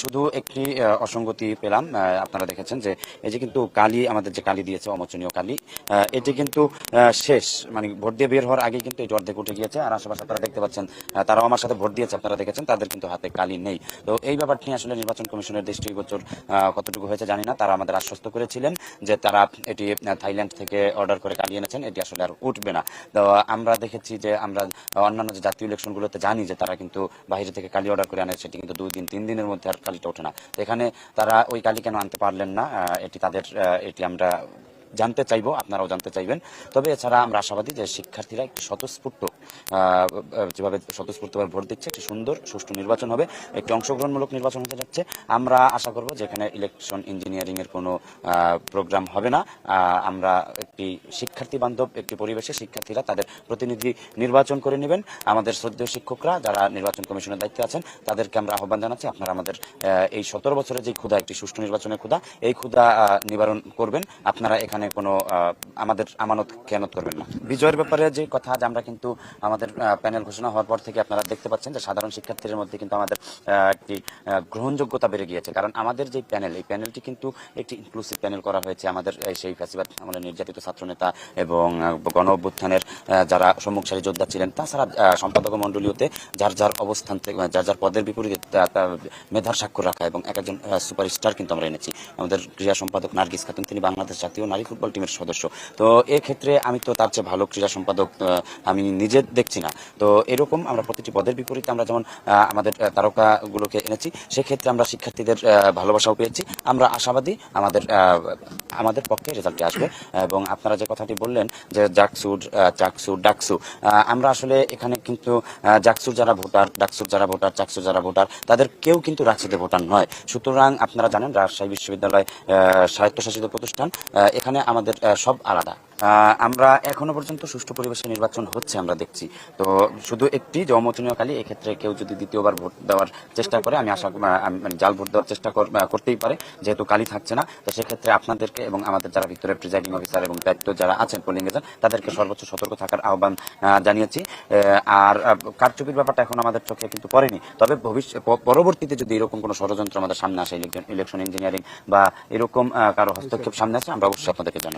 শুধু একটি অসঙ্গতি পেলাম। আপনারা দেখেছেন যে এই যে কিন্তু কালি আমাদের যে কালি দিয়েছে অমোচনীয় কালি এটি কিন্তু শেষ। মানে ভোট দিয়ে বের হওয়ার আগে কিন্তু এটি অর্ধেক উঠে গিয়েছে। আর আশেপাশে আপনারা দেখতে পাচ্ছেন তারাও আমার সাথে ভোট দিয়েছে আপনারা দেখেছেন তাদের কিন্তু হাতে কালি নেই। তো এই ব্যাপারটি আসলে নির্বাচন কমিশনের দৃষ্টিগোচর আহ, কতটুকু হয়েছে জানি না। তারা আমাদের আশ্বস্ত করেছিলেন যে তারা এটি থাইল্যান্ড থেকে অর্ডার করে কালি এনেছেন। এটি আসলে আর উঠবে না। তো আমরা দেখেছি যে আমরা অন্যান্য যে জাতীয় ইলেকশনগুলোতে জানি যে তারা কিন্তু বাইরে থেকে কালি অর্ডার করে আনে সেটি কিন্তু দুই দিন, তিন দিনের মধ্যে আর কালিটা ওঠে না। তো এখানে তারা ওই কালি কেন আনতে পারলেন না এটি তাদের এটি আমরা জানতে চাইব, আপনারাও জানতে চাইবেন। তবে এছাড়া আমরা আশাবাদী যে শিক্ষার্থীরা একটি স্বতঃস্ফূর্ত যেভাবে স্বতঃস্ফূর্তভাবে ভোট দিচ্ছে একটি সুন্দর সুষ্ঠু নির্বাচন হবে একটি অংশগ্রহণমূলক নির্বাচন হতে যাচ্ছে। আমরা আশা করব যে এখানে ইলেকশন ইঞ্জিনিয়ারিং এর কোনো প্রোগ্রাম হবে না। আমরা একটি শিক্ষার্থী বান্ধব একটি পরিবেশে শিক্ষার্থীরা তাদের প্রতিনিধি নির্বাচন করে নেবেন। আমাদের শ্রদ্ধেয় শিক্ষকরা যারা নির্বাচন কমিশনের দায়িত্বে আছেন তাদেরকে আমরা আহ্বান জানাচ্ছি আপনারা আমাদের এই সতেরো বছরের যে ক্ষুধা একটি সুষ্ঠু নির্বাচনের ক্ষুধা এই আহ, নিবারণ করবেন। আপনারা এখানে কোনো আমাদের আমানত খেয়ানত করবেন না। বিজয়ের ব্যাপারে যে কথা যে আমরা কিন্তু আমাদের প্যানেল ঘোষণা হওয়ার পর থেকে আপনারা দেখতে পাচ্ছেন যে সাধারণ শিক্ষার্থীদের মধ্যে কিন্তু আমাদের একটি গ্রহণযোগ্যতা বেড়ে গিয়েছে। কারণ আমাদের যে প্যানেল এই প্যানেলটি কিন্তু একটি ইনক্লুসিভ প্যানেল করা হয়েছে আমাদের সেই ফ্যাসিবাদ আমাদের নির্যাতিত ছাত্রনেতা এবং গণ অভ্যুত্থানের যারা সম্মুখসারী যোদ্ধা ছিলেন, তাছাড়া সম্পাদক মণ্ডলীয়তে যার যার অবস্থান থেকে, যার যার পদের বিপরীতে মেধার স্বাক্ষর রাখা এবং এক একজন সুপারস্টার কিন্তু আমরা এনেছি। আমাদের ক্রীড়া সম্পাদক নার্গিস খাতুন, তিনি বাংলাদেশ জাতীয় নারী ফুটবল টিমের সদস্য। তো এক্ষেত্রে আমি তো তার চেয়ে ভালো ক্রীড়া সম্পাদক আমি নিজে দেখছি না। তো এরকম আমরা প্রতিটি পদের বিপরীতে আমরা যেমন আমাদের তারকাগুলোকে এনেছি সেক্ষেত্রে আমরা শিক্ষার্থীদের ভালোবাসাও পেয়েছি। আমরা আশাবাদী আমাদের আমাদের পক্ষে রেজাল্টটি আসবে। এবং আপনারা যে কথাটি বললেন যে জাকসুর আহ, চাকসুর ডাকসু আমরা আসলে এখানে কিন্তু জাকসুর যারা ভোটার ডাকসুর যারা ভোটার চাকসুর যারা ভোটার তাদের কেউ কিন্তু রাজশাহীতে ভোটার নয়। সুতরাং আপনারা জানেন রাজশাহী বিশ্ববিদ্যালয় স্বায়ত্তশাসিত প্রতিষ্ঠান এখানে আমাদের সব আলাদা। আমরা এখনও পর্যন্ত সুষ্ঠু পরিবেশে নির্বাচন হচ্ছে, আমরা দেখছি। তো শুধু একটি যে অমোচনীয় এক্ষেত্রে কেউ যদি দ্বিতীয়বার ভোট দেওয়ার চেষ্টা করে, আমি আশা মানে জাল ভোট দেওয়ার চেষ্টা করতেই পারে, যেহেতু কালী থাকছে না। তো সেক্ষেত্রে আপনাদেরকে এবং আমাদের যারা ভিতরে প্রিজাইডিং অফিসার এবং দায়িত্ব যারা আছেন পোলিং এজেন্ট তাদেরকে সর্বোচ্চ সতর্ক থাকার আহ্বান জানিয়েছি। আর কারচুপির ব্যাপারটা এখন আমাদের চোখে কিন্তু পড়েনি। তবে ভবিষ্যৎ পরবর্তীতে যদি এরকম কোনো ষড়যন্ত্র আমাদের সামনে আসে ইলেকশন ইঞ্জিনিয়ারিং বা এরকম কারও হস্তক্ষেপ সামনে আসে, আমরা অবশ্যই আপনাদেরকে জানাই।